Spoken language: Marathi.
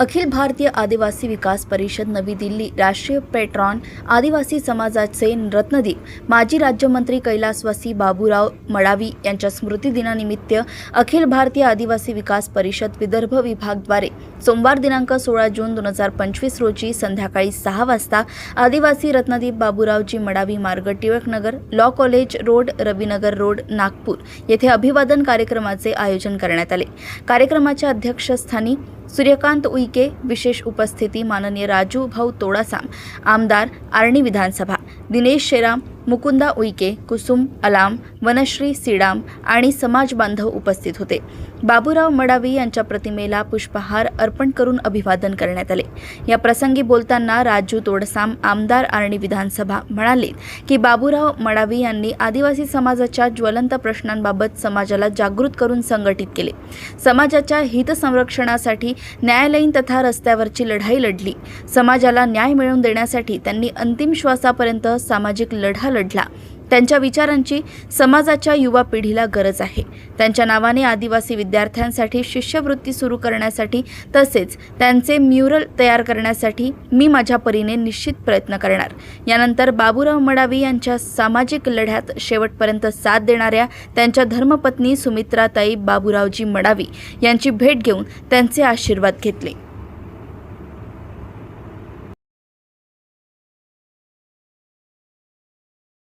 अखिल भारतीय आदिवासी विकास परिषद नवी दिल्ली राष्ट्रीय पेट्रॉन आदिवासी समाजाचे रत्नदीप माजी राज्यमंत्री कैलासवासी बाबूराव मडावी यांच्या स्मृतिदिनानिमित्त अखिल भारतीय आदिवासी विकास परिषद विदर्भ विभागद्वारे सोमवार दिनांक सोळा जून दोन हजार पंचवीस रोजी संध्याकाळी सहा वाजता आदिवासी रत्नदीप बाबूरावजी मडावी मार्ग Tilaknagar law college road Ravinagar road Nagpur येथे अभिवादन कार्यक्रमाचे आयोजन करण्यात आले. कार्यक्रमाच्या अध्यक्षस्थानी सूर्यकांत उईके विशेष उपस्थिती माननीय राजू भाऊ तोडासाम आमदार आर्णी विधानसभा दिनेश शेराम मुकुंदा उईके कुसुम अलाम वनश्री सीडाम आणि समाज बांधव उपस्थित होते. बाबूराव मडावी यांच्या प्रतिमेला पुष्पहार अर्पण करून अभिवादन करण्यात आले. या प्रसंगी बोलताना राजू तोडसाम आमदार आर्णी विधानसभा म्हणाले की बाबूराव मडावी यांनी आदिवासी समाजाच्या ज्वलंत प्रश्नांबाबत समाजाला जागृत करून संघटित केले. समाजाच्या हितसंरक्षणासाठी न्यायालयीन तथा रस्त्यावरची लढाई लढली. समाजाला न्याय मिळवून देण्यासाठी त्यांनी अंतिम श्वासापर्यंत सामाजिक लढा लढला त्यांच्या विचारांची समाजाच्या युवा पिढीला गरज आहे. त्यांच्या नावाने आदिवासी विद्यार्थ्यांसाठी शिष्यवृत्ती सुरू करण्यासाठी तसेच त्यांचे म्युरल तयार करण्यासाठी मी माझ्या परीने निश्चित प्रयत्न करणार. यानंतर बाबूराव मडावी यांच्या सामाजिक लढ्यात शेवटपर्यंत साथ देणाऱ्या त्यांच्या धर्मपत्नी सुमित्राताई बाबूरावजी मडावी यांची भेट घेऊन त्यांचे आशीर्वाद घेतले.